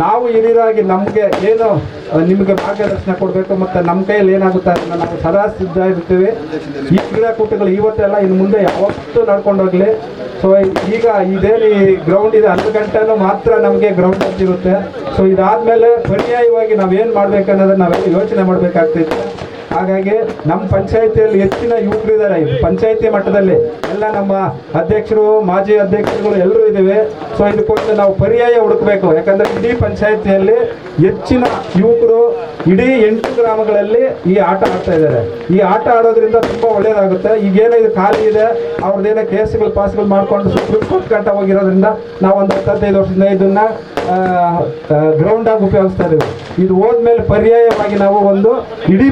Speaker 8: ನಾವು ಹಿರಿಯರಾಗಿ ನಮಗೆ ಏನು ನಿಮಗೆ ಮಾರ್ಗದರ್ಶನ ಕೊಡಬೇಕು ಮತ್ತು ನಮ್ಮ ಕೈಯಲ್ಲಿ ಏನಾಗುತ್ತೆ ಅದನ್ನು ನಾವು ಸದಾ ಸಿದ್ಧ ಇರ್ತೀವಿ ಈ ಕ್ರೀಡಾಕೂಟಗಳು ಇವತ್ತೆಲ್ಲ ಇನ್ನು ಮುಂದೆ ಯಾವತ್ತೂ ನಡ್ಕೊಂಡು ಹೋಗಲಿ. ಸೊ ಈಗ ಇದೇನು ಈ ಗ್ರೌಂಡ್ ಇದೆ, ಹತ್ತು ಗಂಟೆನೂ ಮಾತ್ರ ನಮಗೆ ಗ್ರೌಂಡ್ ಅಂತಿರುತ್ತೆ ಸೊ ಇದಾದ್ಮೇಲೆ ಪರ್ಯಾಯವಾಗಿ ನಾವೇನು ಮಾಡ್ಬೇಕು ಅನ್ನೋದನ್ನ ನಾವೆಲ್ಲ ಯೋಚನೆ ಮಾಡಬೇಕಾಗ್ತೈತೆ. ಹಾಗಾಗಿ ನಮ್ಮ ಪಂಚಾಯತಿಯಲ್ಲಿ ಹೆಚ್ಚಿನ ಯುವಕರಿದ್ದಾರೆ. ಪಂಚಾಯತಿ ಮಟ್ಟದಲ್ಲಿ ಎಲ್ಲ ನಮ್ಮ ಅಧ್ಯಕ್ಷರು, ಮಾಜಿ ಅಧ್ಯಕ್ಷರುಗಳು ಎಲ್ಲರೂ ಇದ್ದೇವೆ. ಸೊ ಇದಕ್ಕೋಸ್ಕರ ನಾವು ಪರ್ಯಾಯ ಹುಡುಕಬೇಕು. ಯಾಕಂದ್ರೆ ಇಡೀ ಪಂಚಾಯತಿಯಲ್ಲಿ ಹೆಚ್ಚಿನ ಯುವಕರು ಇಡೀ ಎಂಟು ಗ್ರಾಮಗಳಲ್ಲಿ ಈ ಆಟ ಆಡ್ತಾ ಇದ್ದಾರೆ. ಈ ಆಟ ಆಡೋದ್ರಿಂದ ತುಂಬಾ ಒಳ್ಳೇದಾಗುತ್ತೆ. ಈಗೇನೋ ಇದು ಖಾಲಿ ಇದೆ. ಅವ್ರದ್ದೇನೋ ಕೇಸ್ಗಳು, ಪಾಸ್ಗಳು ಮಾಡ್ಕೊಂಡು ಸುಪ್ರೀಂ ಕೋರ್ಟ್ ಗಂಟ ಹೋಗಿರೋದ್ರಿಂದ ನಾವು ಒಂದು ಹತ್ತೈದು ವರ್ಷದಿಂದ ಇದನ್ನ ಗ್ರೌಂಡ್ ಆಗಿ ಉಪಯೋಗಿಸ್ತಾ ಇದ್ದೀವಿ. ಇದು ಹೋದ್ಮೇಲೆ ಪರ್ಯಾಯವಾಗಿ ನಾವು ಒಂದು ಇಡೀ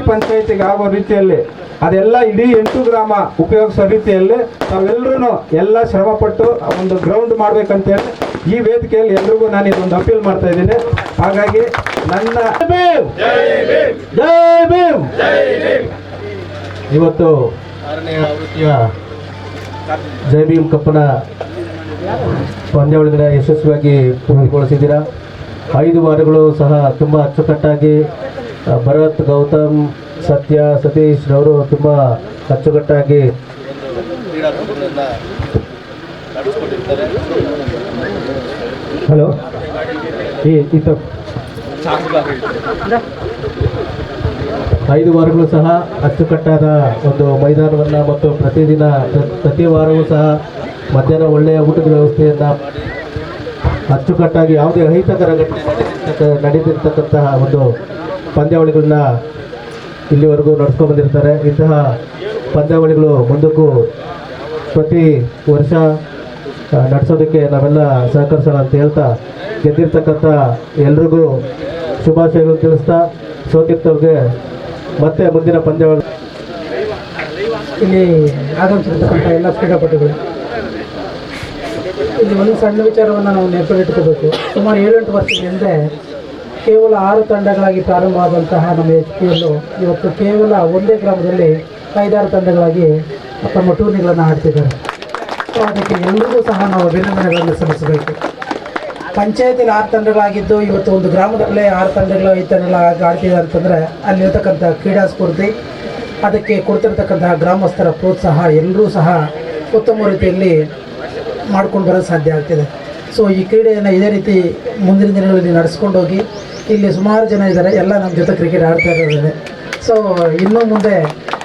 Speaker 8: ಪಂಚಾಯತಿಗೆ ಆಗೋ ರೀತಿಯಲ್ಲಿ ಅದೆಲ್ಲ ಇಡೀ ಎಂಟು ಗ್ರಾಮ ಉಪಯೋಗಿಸೋ ರೀತಿಯಲ್ಲಿ ನಾವೆಲ್ಲರೂ ಎಲ್ಲ ಶ್ರಮಪಟ್ಟು ಒಂದು ಗ್ರೌಂಡ್ ಮಾಡ್ಬೇಕಂತೇಳಿ ಈ ವೇದಿಕೆಯಲ್ಲಿ ಎಲ್ರಿಗೂ ನಾನು ಇದೊಂದು ಅಪೀಲ್ ಮಾಡ್ತಾ ಇದ್ದೀನಿ. ಹಾಗಾಗಿ ನನ್ನ ಜೈ ಭೀಮ್!
Speaker 3: ಇವತ್ತು ಆರನೇ ಆವೃತ್ತಿಯ ಜೈ ಭೀಮ್ ಕಪ್ಪನ ಪಂದ್ಯಾವಳಿನ ಯಶಸ್ವಿಯಾಗಿ ಪೂರ್ಣಗೊಳಿಸಿದ್ದೀರಾ. ಐದು ವಾರಗಳು ಸಹ ತುಂಬ ಅಚ್ಚುಕಟ್ಟಾಗಿ ಭರತ್ ಗೌತಮ್ ಸತ್ಯ, ಸತೀಶ್ ಅವರು ತುಂಬ ಅಚ್ಚುಕಟ್ಟಾಗಿ ಹಲೋ? ಐದು ವಾರಗಳು ಸಹ ಅಚ್ಚುಕಟ್ಟಾದ ಒಂದು ಮೈದಾನವನ್ನು ಮತ್ತು ಪ್ರತಿದಿನ ಪ್ರ- ಪ್ರತಿ ವಾರವೂ ಸಹ ಮಧ್ಯಾಹ್ನ ಒಳ್ಳೆಯ ಊಟದ ವ್ಯವಸ್ಥೆಯನ್ನು ಅಚ್ಚುಕಟ್ಟಾಗಿ ಯಾವುದೇ ಅಹಿತಕರ ಘಟನೆ ನಡೆದಿರ್ತಕ್ಕಂತಹ ಒಂದು ಪಂದ್ಯಾವಳಿಗಳನ್ನ ಇಲ್ಲಿವರೆಗೂ ನಡ್ಸ್ಕೊಂಡು ಬಂದಿರ್ತಾರೆ. ಇಂತಹ ಪಂದ್ಯಾವಳಿಗಳು ಮುಂದಕ್ಕೂ ಪ್ರತಿ ವರ್ಷ ನಡೆಸೋದಕ್ಕೆ ನಾವೆಲ್ಲ ಸಹಕರಿಸೋಣ ಅಂತ ಹೇಳ್ತಾ ಗೆದ್ದಿರ್ತಕ್ಕಂಥ ಎಲ್ರಿಗೂ ಶುಭಾಶಯಗಳು ತಿಳಿಸ್ತಾ ಸೋತಿರ್ತವ್ರಿಗೆ ಮತ್ತೆ ಮುಂದಿನ ಪಂದ್ಯಾವಳಿ.
Speaker 9: ಇಲ್ಲಿ ಆಗಮಿಸಿರ್ತಕ್ಕಂಥ ಎಲ್ಲ ಕ್ರೀಡಾಪಟುಗಳು. ಇಲ್ಲಿ ಒಂದು ಸಣ್ಣ ವಿಚಾರವನ್ನು ನಾವು ನೆನಪಿಟ್ಕೋಬೇಕು ಸುಮಾರು ಏಳೆಂಟು ವರ್ಷದ ಹಿಂದೆ ಕೇವಲ ಆರು ತಂಡಗಳಾಗಿ ಪ್ರಾರಂಭವಾದಂತಹ ನಮ್ಮ ಎಚ್ ಪಿ ಎಲ್ಲು ಇವತ್ತು ಕೇವಲ ಒಂದೇ ಗ್ರಾಮದಲ್ಲಿ ಐದಾರು ತಂಡಗಳಾಗಿ ತಮ್ಮ ಟೂರ್ನಿಗಳನ್ನು ಆಡ್ತಿದ್ದಾರೆ. ಸೊ, ಅದಕ್ಕೆ ಎಲ್ಲರಿಗೂ ಸಹ ನಾವು ಅಭಿನಂದನೆಗಳನ್ನು ಸಲ್ಲಿಸಬೇಕು. ಪಂಚಾಯತಿಲಿ ಆರು ತಂಡಗಳಾಗಿದ್ದು ಇವತ್ತು ಒಂದು ಗ್ರಾಮದಲ್ಲೇ ಆರು ತಂಡಗಳು, ಐದು ತಂಡಗಳು ಆಡ್ತಿದ್ದಾರೆ ಅಂತಂದರೆ ಅಲ್ಲಿರ್ತಕ್ಕಂಥ ಕ್ರೀಡಾ ಸ್ಫೂರ್ತಿ, ಅದಕ್ಕೆ ಕೊಡ್ತಿರ್ತಕ್ಕಂತಹ ಗ್ರಾಮಸ್ಥರ ಪ್ರೋತ್ಸಾಹ ಎಲ್ಲರೂ ಸಹ ಉತ್ತಮ ರೀತಿಯಲ್ಲಿ ಮಾಡ್ಕೊಂಡು ಬರೋದು ಸಾಧ್ಯ ಆಗ್ತಿದೆ. ಸೊ, ಈ ಕ್ರೀಡೆಯನ್ನು ಇದೇ ರೀತಿ ಮುಂದಿನ ದಿನಗಳಲ್ಲಿ ನಡೆಸ್ಕೊಂಡು ಹೋಗಿ ಇಲ್ಲಿ ಸುಮಾರು ಜನ ಇದ್ದಾರೆ. ಎಲ್ಲ ನಮ್ಮ ಜೊತೆ ಕ್ರಿಕೆಟ್ ಆಡ್ತಾ ಇರೋದಿದೆ ಸೊ ಇನ್ನು ಮುಂದೆ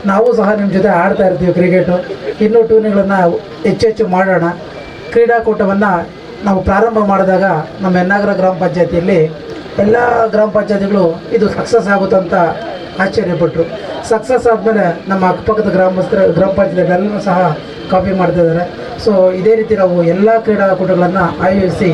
Speaker 9: ನಾವು ಸಹ ನಿಮ್ಮ ಜೊತೆ ಆಡ್ತಾ ಇರ್ತೀವಿ ಕ್ರಿಕೆಟು ಇನ್ನೂ ಟೂರ್ನಿಗಳನ್ನು ಹೆಚ್ಚೆಚ್ಚು ಮಾಡೋಣ. ಕ್ರೀಡಾಕೂಟವನ್ನು ನಾವು ಪ್ರಾರಂಭ ಮಾಡಿದಾಗ ನಮ್ಮ ಹೆನ್ನಾಗರ ಗ್ರಾಮ ಪಂಚಾಯತಿಯಲ್ಲಿ ಎಲ್ಲ ಗ್ರಾಮ ಪಂಚಾಯತಿಗಳು ಇದು ಸಕ್ಸಸ್ ಆಗುತ್ತಂತ ಆಶ್ಚರ್ಯಪಟ್ಟರು ಸಕ್ಸಸ್ ಆದಮೇಲೆ ನಮ್ಮ ಅಕ್ಕಪಕ್ಕದ ಗ್ರಾಮಸ್ಥರ ಗ್ರಾಮ ಪಂಚಾಯತಿಗಳೆಲ್ಲರೂ ಸಹ ಕಾಪಿ ಮಾಡ್ತಿದ್ದಾರೆ ಸೊ ಇದೇ ರೀತಿ ನಾವು ಎಲ್ಲ ಕ್ರೀಡಾಕೂಟಗಳನ್ನು ಆಯೋಜಿಸಿ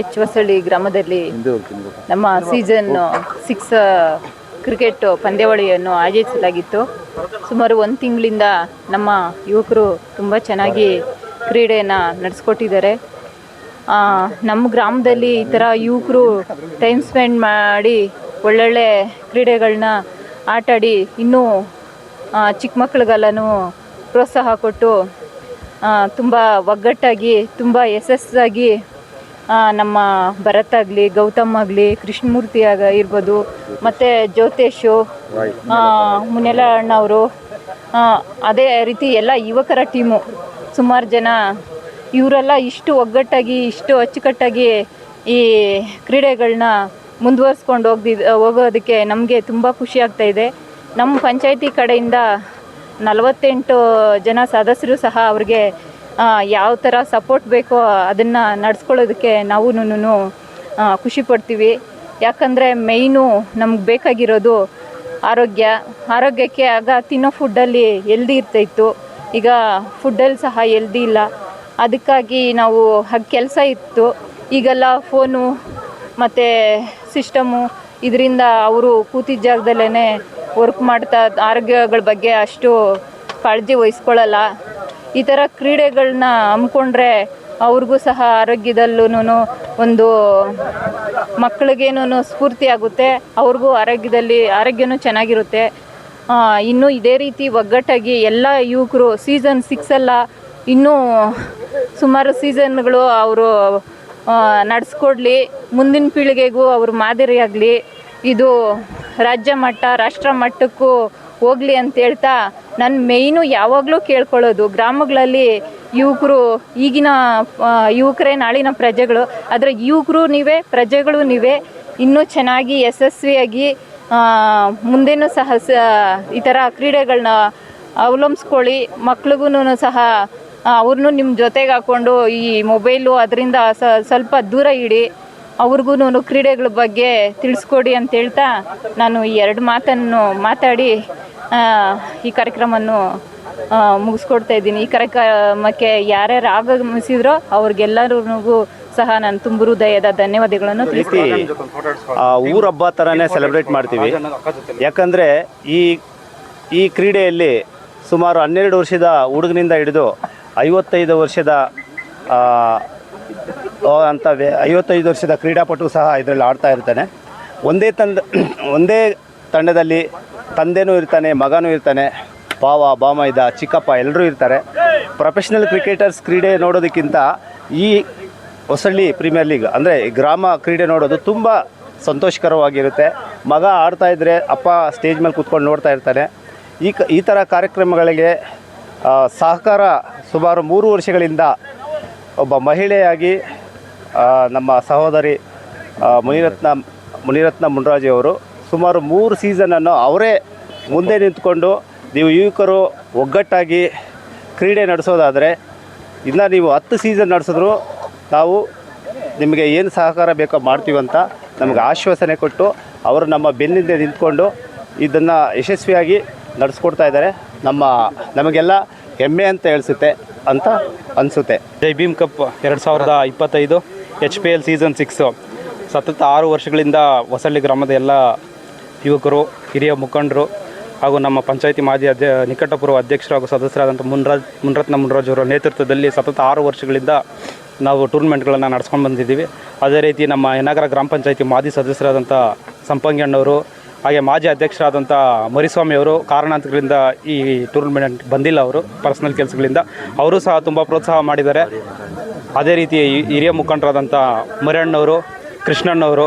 Speaker 6: ಎಚ್ ಹೊಸಳ್ಳಿ ಗ್ರಾಮದಲ್ಲಿ ನಮ್ಮ ಸೀಸನ್ ಸಿಕ್ಸ್ ಕ್ರಿಕೆಟ್ ಪಂದ್ಯಾವಳಿಯನ್ನು ಆಯೋಜಿಸಲಾಗಿತ್ತು. ಸುಮಾರು ಒಂದು ತಿಂಗಳಿಂದ ನಮ್ಮ ಯುವಕರು ತುಂಬ ಚೆನ್ನಾಗಿ ಕ್ರೀಡೆಯನ್ನು ನಡೆಸ್ಕೊಟ್ಟಿದ್ದಾರೆ. ನಮ್ಮ ಗ್ರಾಮದಲ್ಲಿ ಈ ಥರ ಯುವಕರು ಟೈಮ್ ಸ್ಪೆಂಡ್ ಮಾಡಿ ಒಳ್ಳೊಳ್ಳೆ ಕ್ರೀಡೆಗಳನ್ನ ಆಟಾಡಿ ಇನ್ನೂ ಚಿಕ್ಕ ಮಕ್ಕಳಿಗೆಲ್ಲನೂ ಪ್ರೋತ್ಸಾಹ ಕೊಟ್ಟು ತುಂಬ ಒಗ್ಗಟ್ಟಾಗಿ ತುಂಬ ಯಶಸ್ಸಾಗಿ ನಮ್ಮ ಭರತ್ ಆಗಲಿ, ಗೌತಮ್ ಆಗಲಿ, ಕೃಷ್ಣಮೂರ್ತಿ ಆಗ ಇರ್ಬೋದು, ಮತ್ತು ಜ್ಯೋತೇಶು ಮುನೆಲ ಅಣ್ಣವರು ಅದೇ ರೀತಿ ಎಲ್ಲ ಯುವಕರ ಟೀಮು ಸುಮಾರು ಜನ ಇವರೆಲ್ಲ ಇಷ್ಟು ಒಗ್ಗಟ್ಟಾಗಿ, ಇಷ್ಟು ಅಚ್ಚುಕಟ್ಟಾಗಿ ಈ ಕ್ರೀಡೆಗಳನ್ನ ಮುಂದುವರಿಸ್ಕೊಂಡು ಹೋಗ್ದಿ, ಹೋಗೋದಕ್ಕೆ ನಮಗೆ ತುಂಬ ಖುಷಿ ಆಗ್ತಾ ಇದೆ. ನಮ್ಮ ಪಂಚಾಯತಿ ಕಡೆಯಿಂದ ನಲವತ್ತೆಂಟು ಜನ ಸದಸ್ಯರು ಸಹ ಅವ್ರಿಗೆ ಯಾವ ಥರ ಸಪೋರ್ಟ್ ಬೇಕೋ ಅದನ್ನು ನಡೆಸ್ಕೊಳ್ಳೋದಕ್ಕೆ ನಾವು ಖುಷಿ ಪಡ್ತೀವಿ. ಯಾಕಂದರೆ ಮೇಯ್ನು ನಮ್ಗೆ ಬೇಕಾಗಿರೋದು ಆರೋಗ್ಯ. ಆರೋಗ್ಯಕ್ಕೆ ಆಗ ತಿನ್ನೋ ಫುಡ್ಡಲ್ಲಿ ಎಲ್ದಿ ಇರ್ತಾಯಿತ್ತು. ಈಗ ಫುಡ್ಡಲ್ಲಿ ಸಹ ಎಲ್ದಿ ಇಲ್ಲ. ಅದಕ್ಕಾಗಿ ನಾವು ಹಾಗೆ ಕೆಲಸ ಇತ್ತು. ಈಗೆಲ್ಲ ಫೋನು ಮತ್ತು ಸಿಸ್ಟಮು ಇದರಿಂದ ಅವರು ಕೂತಿದ್ದ ಜಾಗದಲ್ಲೇ ವರ್ಕ್ ಮಾಡ್ತಾ ಆರೋಗ್ಯಗಳ ಬಗ್ಗೆ ಅಷ್ಟು ಕಾಳಜಿ ವಹಿಸ್ಕೊಳ್ಳಲ್ಲ. ಈ ಥರ ಕ್ರೀಡೆಗಳನ್ನ ಹಮ್ಮಿಕೊಂಡ್ರೆ ಅವ್ರಿಗೂ ಸಹ ಆರೋಗ್ಯದಲ್ಲೂ ಒಂದು ಮಕ್ಕಳಿಗೇನೂ ಸ್ಫೂರ್ತಿ ಆಗುತ್ತೆ, ಅವ್ರಿಗೂ ಆರೋಗ್ಯದಲ್ಲಿ, ಆರೋಗ್ಯನೂ ಚೆನ್ನಾಗಿರುತ್ತೆ. ಇನ್ನೂ ಇದೇ ರೀತಿ ಒಗ್ಗಟ್ಟಾಗಿ ಎಲ್ಲ ಯುವಕರು ಸೀಸನ್ ಸಿಕ್ಸಲ್ಲ ಇನ್ನೂ ಸುಮಾರು ಸೀಸನ್ಗಳು ಅವರು ನಡೆಸ್ಕೊಡ್ಲಿ, ಮುಂದಿನ ಪೀಳಿಗೆಗೂ ಅವರು ಮಾದರಿಯಾಗಲಿ ಇದು ರಾಜ್ಯ ಮಟ್ಟ, ರಾಷ್ಟ್ರ ಮಟ್ಟಕ್ಕೂ ಹೋಗಲಿ ಅಂತ ಹೇಳ್ತಾ ನನ್ನ ಮೇಯ್ನು ಯಾವಾಗಲೂ ಕೇಳ್ಕೊಳ್ಳೋದು ಗ್ರಾಮಗಳಲ್ಲಿ ಯುವಕರು, ಈಗಿನ ಯುವಕರೇ, ನಾಳಿನ ಪ್ರಜೆಗಳು. ಆದರೆ ಯುವಕರು ನೀವೇ, ಪ್ರಜೆಗಳು ನೀವೇ, ಇನ್ನೂ ಚೆನ್ನಾಗಿ ಯಶಸ್ವಿಯಾಗಿ ಮುಂದೇನೂ ಸಹ ಸ, ಈ ಥರ ಕ್ರೀಡೆಗಳನ್ನ ಅವಲಂಬಿಸ್ಕೊಳ್ಳಿ. ಮಕ್ಳಿಗೂ ಸಹ ಅವ್ರನ್ನೂ ನಿಮ್ಮ ಜೊತೆಗೆ ಹಾಕ್ಕೊಂಡು ಈ ಮೊಬೈಲು ಅದರಿಂದ ಸ್ವಲ್ಪ ದೂರ ಇಡಿ. ಅವ್ರಿಗೂ ಕ್ರೀಡೆಗಳ ಬಗ್ಗೆ ತಿಳಿಸ್ಕೊಡಿ ಅಂತ ಹೇಳ್ತಾ ನಾನು ಈ ಎರಡು ಮಾತನ್ನು ಮಾತಾಡಿ ಈ ಕಾರ್ಯಕ್ರಮವನ್ನು ಮುಗಿಸ್ಕೊಡ್ತಾ ಇದ್ದೀನಿ. ಈ ಕಾರ್ಯಕ್ರಮಕ್ಕೆ ಯಾರ್ಯಾರು ಆಗಮಿಸಿದ್ರೋ ಅವ್ರಿಗೆಲ್ಲರಿಗೂ ಸಹ ನಾನು ತುಂಬ ಹೃದಯದ ಧನ್ಯವಾದಗಳನ್ನು
Speaker 10: ತಿಳಿಸಿ ಊರ ಹಬ್ಬ ಥರನೇ ಸೆಲೆಬ್ರೇಟ್ ಮಾಡ್ತೀವಿ. ಯಾಕಂದರೆ ಈ ಈ ಕ್ರೀಡೆಯಲ್ಲಿ ಸುಮಾರು ಹನ್ನೆರಡು ವರ್ಷದ ಹುಡುಗನಿಂದ ಹಿಡಿದು ಐವತ್ತೈದು ವರ್ಷದ ವ್ಯ- ಐವತ್ತೈದು ವರ್ಷದ ಕ್ರೀಡಾಪಟು ಸಹ ಇದರಲ್ಲಿ ಆಡ್ತಾ ಇರ್ತಾನೆ. ಒಂದೇ ತಂದ ಒಂದೇ ತಂಡದಲ್ಲಿ ತಂದೆನೂ ಇರ್ತಾನೆ, ಮಗನೂ ಇರ್ತಾನೆ. ಬಾವ ಬಾಮೈದ, ಚಿಕ್ಕಪ್ಪ ಎಲ್ಲರೂ ಇರ್ತಾರೆ. ಪ್ರೊಫೆಷ್ನಲ್ ಕ್ರಿಕೆಟರ್ಸ್ ಕ್ರೀಡೆ ನೋಡೋದಕ್ಕಿಂತ ಈ ಹೊಸಳ್ಳಿ ಪ್ರೀಮಿಯರ್ ಲೀಗ್ ಅಂದರೆ ಗ್ರಾಮ ಕ್ರೀಡೆ ನೋಡೋದು ತುಂಬ ಸಂತೋಷಕರವಾಗಿರುತ್ತೆ. ಮಗ ಆಡ್ತಾ ಇದ್ದರೆ ಅಪ್ಪ ಸ್ಟೇಜ್ ಮೇಲೆ ಕೂತ್ಕೊಂಡು ನೋಡ್ತಾ ಇರ್ತಾನೆ. ಈ ಕ, ಈ ಥರ ಕಾರ್ಯಕ್ರಮಗಳಿಗೆ ಸಹಕಾರ ಸುಮಾರು ಮೂರು ವರ್ಷಗಳಿಂದ ಒಬ್ಬ ಮಹಿಳೆಯಾಗಿ ನಮ್ಮ ಸಹೋದರಿ ಮುನಿರತ್ನ ಮುನಿರತ್ನ ಮುನ್ರಾಜಿ ಅವರು ಸುಮಾರು ಮೂರು ಸೀಸನನ್ನು ಅವರೇ ಮುಂದೆ ನಿಂತ್ಕೊಂಡು ನೀವು ಯುವಕರು ಒಗ್ಗಟ್ಟಾಗಿ ಕ್ರೀಡೆ ನಡೆಸೋದಾದರೆ ಇನ್ನು ನೀವು ಹತ್ತು ಸೀಸನ್ ನಡೆಸಿದ್ರು ನಾವು ನಿಮಗೆ ಏನು ಸಹಕಾರ ಬೇಕೋ ಮಾಡ್ತೀವಂತ ನಮಗೆ ಆಶ್ವಾಸನೆ ಕೊಟ್ಟು ಅವರು ನಮ್ಮ ಬೆನ್ನಿಂದ ನಿಂತ್ಕೊಂಡು ಇದನ್ನು ಯಶಸ್ವಿಯಾಗಿ ನಡೆಸ್ಕೊಡ್ತಾ ಇದ್ದಾರೆ. ನಮ್ಮ ನಮಗೆಲ್ಲ ಹೆಮ್ಮೆ ಅಂತ ಹೇಳಿಸುತ್ತೆ ಅಂತ ಅನಿಸುತ್ತೆ.
Speaker 11: ಜೈ ಭೀಮ್ ಕಪ್ ಎರಡು ಸಾವಿರದ ಇಪ್ಪತ್ತೈದು H P L season six ಸತತ ಆರು ವರ್ಷಗಳಿಂದ ಹೊಸಳ್ಳಿ ಗ್ರಾಮದ ಎಲ್ಲ ಯುವಕರು, ಹಿರಿಯ ಮುಖಂಡರು ಹಾಗೂ ನಮ್ಮ ಪಂಚಾಯಿತಿ ಮಾಜಿ ಅಧ್ಯ ನಿಕಟಪೂರ್ವ ಅಧ್ಯಕ್ಷರು ಹಾಗೂ ಸದಸ್ಯರಾದಂಥ ಮುನ್ರಾಜ್, ಮುನ್ರತ್ನ ಮುನ್ರಾಜ್ ಅವರ ನೇತೃತ್ವದಲ್ಲಿ ಸತತ ಆರು ವರ್ಷಗಳಿಂದ ನಾವು ಟೂರ್ನಮೆಂಟ್ಗಳನ್ನು ನಡೆಸ್ಕೊಂಡು ಬಂದಿದ್ದೀವಿ. ಅದೇ ರೀತಿ ನಮ್ಮ ಯನಗರ ಗ್ರಾಮ ಪಂಚಾಯಿತಿ ಮಾಜಿ ಸದಸ್ಯರಾದಂಥ ಸಂಪಂಗಿಯಣ್ಣವರು ಹಾಗೆ ಮಾಜಿ ಅಧ್ಯಕ್ಷರಾದಂಥ ಮರಿಸ್ವಾಮಿ ಅವರು ಕಾರಣಾಂತರಗಳಿಂದ ಈ ಟೂರ್ನಮೆಂಟ್ ಬಂದಿಲ್ಲ ಅವರು, ಪರ್ಸನಲ್ ಕೆಲಸಗಳಿಂದ. ಅವರು ಸಹ ತುಂಬ ಪ್ರೋತ್ಸಾಹ ಮಾಡಿದ್ದಾರೆ. ಅದೇ ರೀತಿ ಹಿರಿಯ ಮುಖಂಡರಾದಂಥ ಮರಿಯಣ್ಣವರು ಕೃಷ್ಣಣ್ಣವರು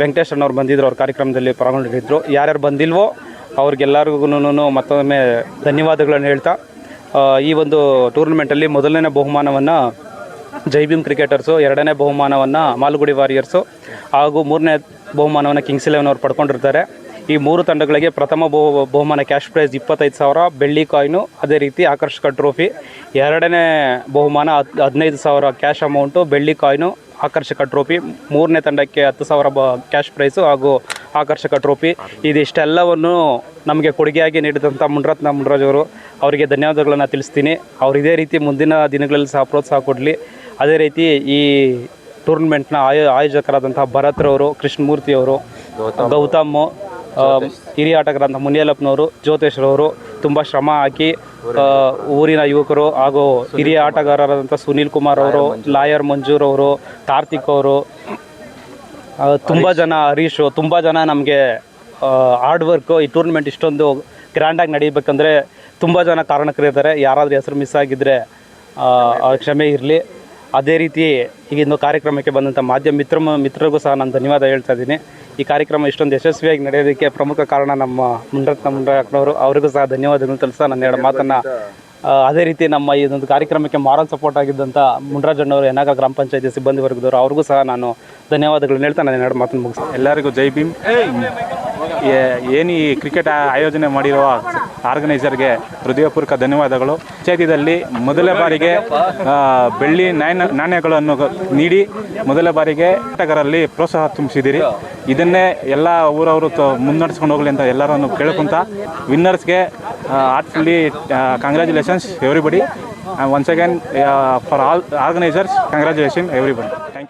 Speaker 11: ವೆಂಕಟೇಶ್ ಅಣ್ಣವ್ರು ಬಂದಿದ್ರು, ಅವ್ರ ಕಾರ್ಯಕ್ರಮದಲ್ಲಿ ಪಾಲ್ಗೊಂಡಿದ್ರು. ಯಾರ್ಯಾರು ಬಂದಿಲ್ವೋ ಅವ್ರಿಗೆಲ್ಲರಿಗೂ ಮತ್ತೊಮ್ಮೆ ಧನ್ಯವಾದಗಳನ್ನು ಹೇಳ್ತಾ ಈ ಒಂದು ಟೂರ್ನಮೆಂಟಲ್ಲಿ ಮೊದಲನೇ ಬಹುಮಾನವನ್ನು ಜೈಬಿಮ್ ಕ್ರಿಕೆಟರ್ಸು, ಎರಡನೇ ಬಹುಮಾನವನ್ನು ಮಾಲುಗುಡಿ ವಾರಿಯರ್ಸು, ಹಾಗೂ ಮೂರನೇ ಬಹುಮಾನವನ್ನು ಕಿಂಗ್ಸ್ ಇಲೆವೆನ್ ಅವರು ಪಡ್ಕೊಂಡಿರ್ತಾರೆ. ಈ ಮೂರು ತಂಡಗಳಿಗೆ ಪ್ರಥಮ ಬಹು, ಬಹುಮಾನ ಕ್ಯಾಶ್ ಪ್ರೈಸ್ ಇಪ್ಪತ್ತೈದು ಸಾವಿರ, ಬೆಳ್ಳಿ ಕಾಯಿನು, ಅದೇ ರೀತಿ ಆಕರ್ಷಕ ಟ್ರೋಫಿ. ಎರಡನೇ ಬಹುಮಾನ ಹದ್, ಹದಿನೈದು ಸಾವಿರ ಕ್ಯಾಶ್ ಅಮೌಂಟು, ಬೆಳ್ಳಿ ಕಾಯಿನು ಆಕರ್ಷಕ ಟ್ರೋಫಿ. ಮೂರನೇ ತಂಡಕ್ಕೆ ಹತ್ತು ಸಾವಿರ ಬ ಕ್ಯಾಶ್ ಪ್ರೈಸು ಹಾಗೂ ಆಕರ್ಷಕ ಟ್ರೋಫಿ. ಇದಿಷ್ಟೆಲ್ಲವನ್ನು ನಮಗೆ ಕೊಡುಗೆಯಾಗಿ ನೀಡಿದಂಥ ಮುನ್ರತ್ನ ಮುನ್ರಾಜ್ ಅವರು ಅವರಿಗೆ ಧನ್ಯವಾದಗಳನ್ನು ತಿಳಿಸ್ತೀನಿ. ಅವ್ರು ಇದೇ ರೀತಿ ಮುಂದಿನ ದಿನಗಳಲ್ಲಿ ಸಹ ಪ್ರೋತ್ಸಾಹ ಕೊಡಲಿ. ಅದೇ ರೀತಿ ಈ ಟೂರ್ನಮೆಂಟ್ನ ಆಯೋ ಆಯೋಜಕರಾದಂಥ ಭರತ್ರವರು ಕೃಷ್ಣಮೂರ್ತಿಯವರು ಗೌತಮ್ ಹಿರಿಯ ಆಟಗಾರಂಥ ಮುನಿಯಲಪ್ಪನವರು ಜ್ಯೋತೇಶ್ರವರು ತುಂಬ ಶ್ರಮ ಹಾಕಿ ಊರಿನ ಯುವಕರು ಹಾಗೂ ಹಿರಿಯ ಆಟಗಾರರಾದಂಥ ಸುನೀಲ್ ಕುಮಾರ್ ಅವರು ಲಾಯರ್ ಮಂಜೂರ್ ಅವರು ಕಾರ್ತಿಕ್ ಅವರು ತುಂಬ ಜನ ಹರೀಶು ತುಂಬ ಜನ ನಮಗೆ ಹಾರ್ಡ್ ವರ್ಕು ಈ ಟೂರ್ನಮೆಂಟ್ ಇಷ್ಟೊಂದು ಗ್ರ್ಯಾಂಡಾಗಿ ನಡೀಬೇಕಂದ್ರೆ ತುಂಬ ಜನ ಕಾರಣಕರಿದ್ದಾರೆ ಯಾರಾದರೂ ಹೆಸರು ಮಿಸ್ ಆಗಿದ್ದರೆ ಕ್ಷಮೆ ಇರಲಿ. ಅದೇ ರೀತಿ ಈಗಿನ ಕಾರ್ಯಕ್ರಮಕ್ಕೆ ಬಂದಂಥ ಮಾಧ್ಯಮ ಮಿತ್ರ ಮಿತ್ರರಿಗೂ ಸಹ ನಾನು ಧನ್ಯವಾದ ಹೇಳ್ತಾ ಇದ್ದೀನಿ. ಈ ಕಾರ್ಯಕ್ರಮ ಇಷ್ಟೊಂದು ಯಶಸ್ವಿಯಾಗಿ ನಡೆಯೋದಕ್ಕೆ ಪ್ರಮುಖ ಕಾರಣ ನಮ್ಮ ಮುಂಡ್ರತ್ನ ಮುನ್ರತ್ನವರು. ಅವರಿಗೂ ಸಹ ಧನ್ಯವಾದಗಳು ತಿಳಿಸ್ತಾ ನನ್ನ ಎರಡು ಮಾತನ್ನು ಅದೇ ರೀತಿ ನಮ್ಮ ಈ ಒಂದು ಕಾರ್ಯಕ್ರಮಕ್ಕೆ ಮಾರಲ್ ಸಪೋರ್ಟ್ ಆಗಿದ್ದಂಥ ಮುಂಡ್ರಾಜಣ್ಣವರು ಎನಾಗ ಗ್ರಾಮ ಪಂಚಾಯತಿ ಸಿಬ್ಬಂದಿ ವರ್ಗದವರು ಅವ್ರಿಗೂ ಸಹ ನಾನು ಧನ್ಯವಾದಗಳನ್ನ ಹೇಳ್ತಾ ನಾನು ಎರಡು ಮಾತನ್ನು ಮುಗಿಸ್ತೀನಿ.
Speaker 12: ಎಲ್ಲರಿಗೂ ಜೈ ಭೀಮ್. ಏನು ಈ ಕ್ರಿಕೆಟ್ ಆಯೋಜನೆ ಮಾಡಿರುವ ಆರ್ಗನೈಸರ್ಗೆ ಹೃದಯಪೂರ್ವಕ ಧನ್ಯವಾದಗಳು. ಪಂಚಾಯತಿದಲ್ಲಿ ಮೊದಲ ಬಾರಿಗೆ ಬೆಳ್ಳಿ ನಾಣ್ಯ ನಾಣ್ಯಗಳನ್ನು ನೀಡಿ ಮೊದಲ ಬಾರಿಗೆ ಆಟಗಾರರಲ್ಲಿ ಪ್ರೋತ್ಸಾಹ ತುಂಬಿಸಿದಿರಿ. ಇದನ್ನೇ ಎಲ್ಲ ಊರವರು ಮುನ್ನಡೆಸ್ಕೊಂಡು ಹೋಗಲಿ ಅಂತ ಎಲ್ಲರನ್ನು ಕೇಳ್ಕೊಂತ ವಿನ್ನರ್ಸ್ಗೆ congratulations everybody. And once again uh, for all organizers congratulations everybody. Thank you.